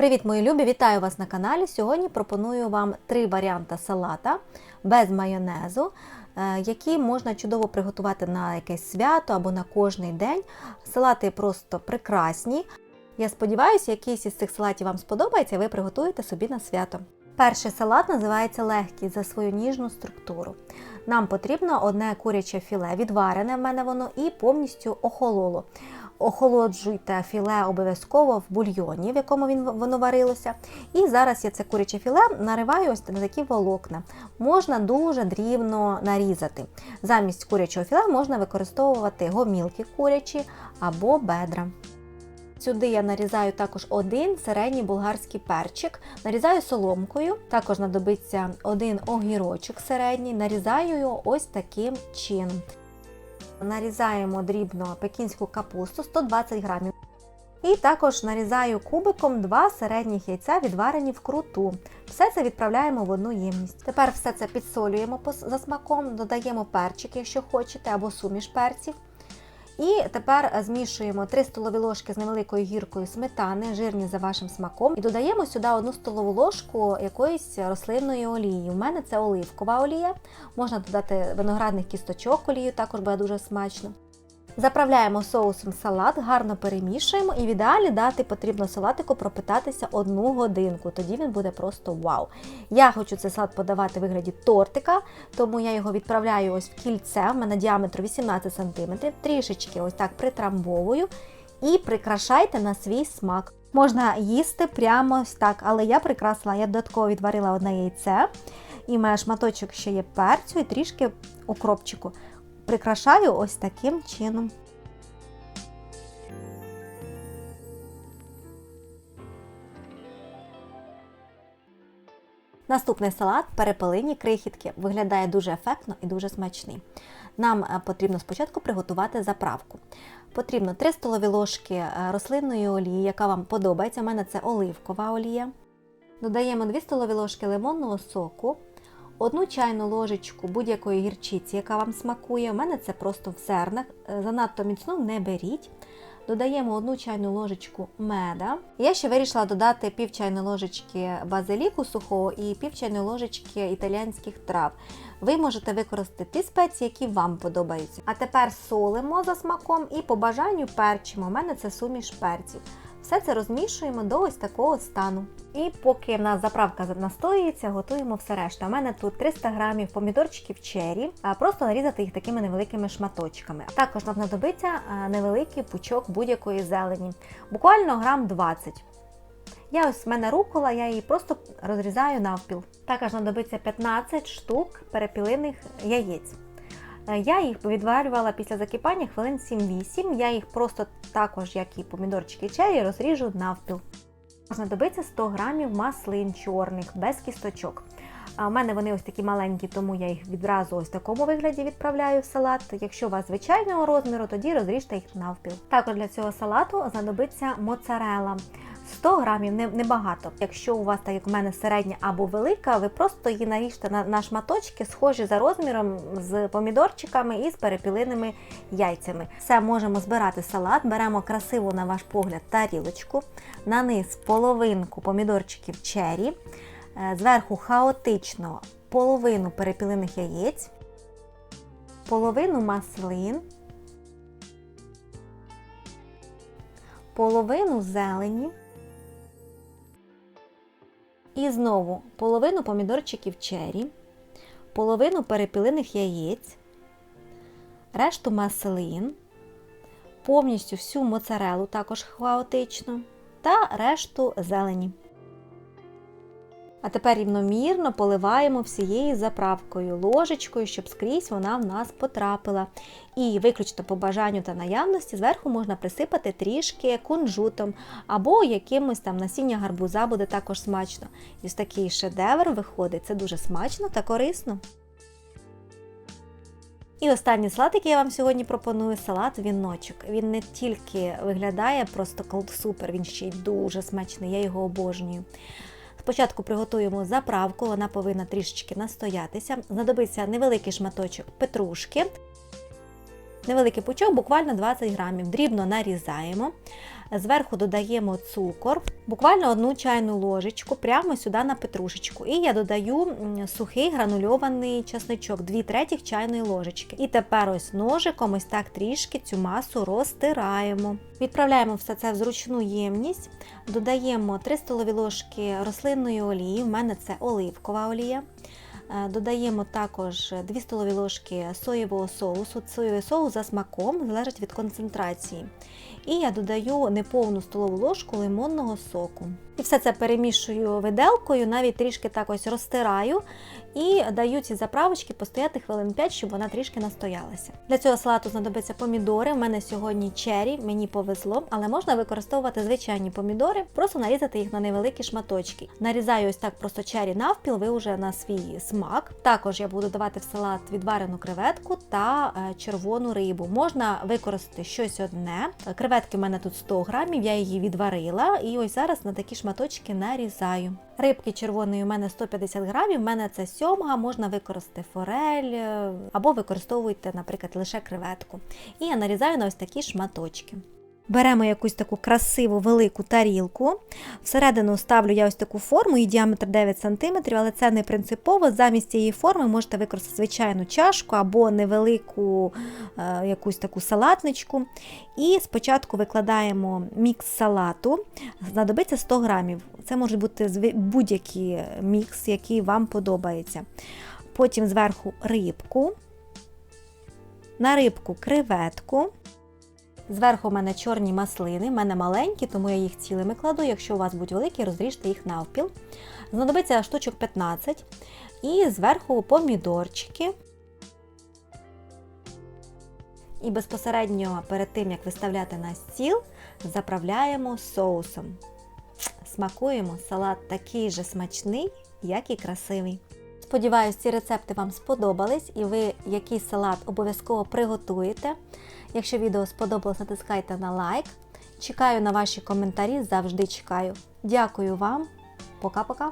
Привіт, мої любі! Вітаю вас на каналі. Сьогодні пропоную вам три варіанти салата без майонезу, е, які можна чудово приготувати на якесь свято або на кожний день. Салати просто прекрасні. Я сподіваюся, якийсь із цих салатів вам сподобається, ви приготуєте собі на свято. Перший салат називається легкий за свою ніжну структуру. Нам потрібно одне куряче філе, відварене в мене воно і повністю охололо. Охолоджуйте філе обов'язково в бульйоні, в якому він воно варилося. І зараз я це куряче філе нариваю ось на такі волокна. Можна дуже дрібно нарізати. Замість курячого філе можна використовувати гомілки курячі або бедра. Сюди я нарізаю також один середній болгарський перчик, нарізаю соломкою, також знадобиться один огірочок середній, нарізаю його ось таким чином. Нарізаємо дрібно пекінську капусту 120 грамів. І також нарізаю кубиком два середніх яйця, відварені вкруту. Все це відправляємо в одну ємність. Тепер все це підсолюємо за смаком, додаємо перчик, якщо хочете, або суміш перців. І тепер змішуємо 3 столові ложки з невеликою гіркою сметани, жирні за вашим смаком, і додаємо сюди 1 столову ложку якоїсь рослинної олії. У мене це оливкова олія. Можна додати виноградних кісточок олію, також буде дуже смачно. Заправляємо соусом салат, гарно перемішуємо і в ідеалі дати потрібно салатику пропитатися одну годинку, тоді він буде просто вау. Я хочу цей салат подавати в вигляді тортика, тому я його відправляю ось в кільце, в мене діаметр 18 см, трішечки ось так притрамбовую. І прикрашайте на свій смак. Можна їсти прямо ось так, але я прикрасила, я додатково відварила одне яйце, і має шматочок ще є перцю і трішки укропчику прикрашаю ось таким чином. Наступний салат перепелині крихітки. Виглядає дуже ефектно і дуже смачний. Нам е, потрібно спочатку приготувати заправку. Потрібно 3 столові ложки е, рослинної олії, яка вам подобається. У мене це оливкова олія. Додаємо 2 столові ложки лимонного соку, Одну чайну ложечку будь-якої гірчиці, яка вам смакує. У мене це просто в зернах. Е, занадто міцну не беріть. Додаємо одну чайну ложечку меда. Я ще вирішила додати пів чайної ложечки базиліку сухого і пів чайної ложечки італійських трав. Ви можете використати ті спеції, які вам подобаються. А тепер солимо за смаком і по бажанню перчимо. У мене це суміш перців. Все це розмішуємо до ось такого стану. І поки в нас заправка настоюється, готуємо все решта. У мене тут 300 грамів помідорчиків черрі, просто нарізати їх такими невеликими шматочками. Також нам знадобиться невеликий пучок будь-якої зелені, буквально грам 20. Я ось в мене рукола, я її просто розрізаю навпіл. Також знадобиться 15 штук перепілиних яєць. Е, я їх відварювала після закипання хвилин 7-8. Я їх просто також, як і помідорчики чері, розріжу навпіл. Знадобиться 100 грамів маслин чорних, без кісточок. У мене вони ось такі маленькі, тому я їх відразу ось в такому вигляді відправляю в салат. Якщо у вас звичайного розміру, тоді розріжте їх навпіл. Також для цього салату знадобиться моцарела. 100 грамів небагато. Якщо у вас, так як у мене середня або велика, ви просто її наріжте на, на шматочки, схожі за розміром з помідорчиками і з перепілиними яйцями. Все, можемо збирати салат, беремо красиву, на ваш погляд, тарілочку, на низ половинку помідорчиків черрі, е, зверху хаотично половину перепілиних яєць, половину маслин. Половину зелені, і знову половину помідорчиків черрі, половину перепілених яєць, решту маслин, повністю всю моцарелу також хаотично та решту зелені. А тепер рівномірно поливаємо всією заправкою, ложечкою, щоб скрізь вона в нас потрапила. І виключно по бажанню та наявності зверху можна присипати трішки кунжутом або якимось там насіння гарбуза буде також смачно. І ось такий шедевр виходить, це дуже смачно та корисно. І останній салат, який я вам сьогодні пропоную, салат віночок. Він не тільки виглядає просто супер, він ще й дуже смачний, я його обожнюю. Спочатку приготуємо заправку, вона повинна трішечки настоятися. Знадобиться невеликий шматочок петрушки. Невеликий пучок, буквально 20 грамів. Дрібно нарізаємо. Зверху додаємо цукор, буквально одну чайну ложечку, прямо сюди на петрушечку. І я додаю сухий гранульований часничок, 2 третіх чайної ложечки. І тепер ось ножиком ось так трішки цю масу розтираємо. Відправляємо все це в зручну ємність, додаємо 3 столові ложки рослинної олії, в мене це оливкова олія. Е, Додаємо також 2 столові ложки соєвого соусу. Соєвий соус за смаком залежить від концентрації. І я додаю неповну столову ложку лимонного соку. І все це перемішую виделкою, навіть трішки так ось розтираю і даю ці заправочки постояти хвилин 5, щоб вона трішки настоялася. Для цього салату знадобиться помідори. У мене сьогодні чері, мені повезло, але можна використовувати звичайні помідори, просто нарізати їх на невеликі шматочки. Нарізаю ось так просто чері навпіл, ви вже на свій смак. Також я буду давати в салат відварену креветку та е, червону рибу. Можна використати щось одне. Креветки в мене тут 100 грамів, я її відварила, і ось зараз на такі шматочки нарізаю. Рибки червоної у мене 150 грамів, в мене це сьомга, можна використати форель е, або використовуйте, наприклад, лише креветку. І я нарізаю на ось такі шматочки. Беремо якусь таку красиву велику тарілку. Всередину ставлю я ось таку форму, її діаметр 9 см, але це не принципово. Замість цієї форми можете використати звичайну чашку або невелику е, якусь таку салатничку. І спочатку викладаємо мікс салату, знадобиться 100 грамів. Це може бути будь-який мікс, який вам подобається. Потім зверху рибку, на рибку креветку. Зверху в мене чорні маслини, в мене маленькі, тому я їх цілими кладу. Якщо у вас будуть великі, розріжте їх навпіл. Знадобиться штучок 15. І зверху помідорчики. І безпосередньо перед тим, як виставляти на стіл, заправляємо соусом. Смакуємо, салат такий же смачний, як і красивий. Сподіваюсь, ці рецепти вам сподобались і ви якийсь салат обов'язково приготуєте. Якщо відео сподобалось, натискайте на лайк. Чекаю на ваші коментарі, завжди чекаю. Дякую вам. Пока-пока.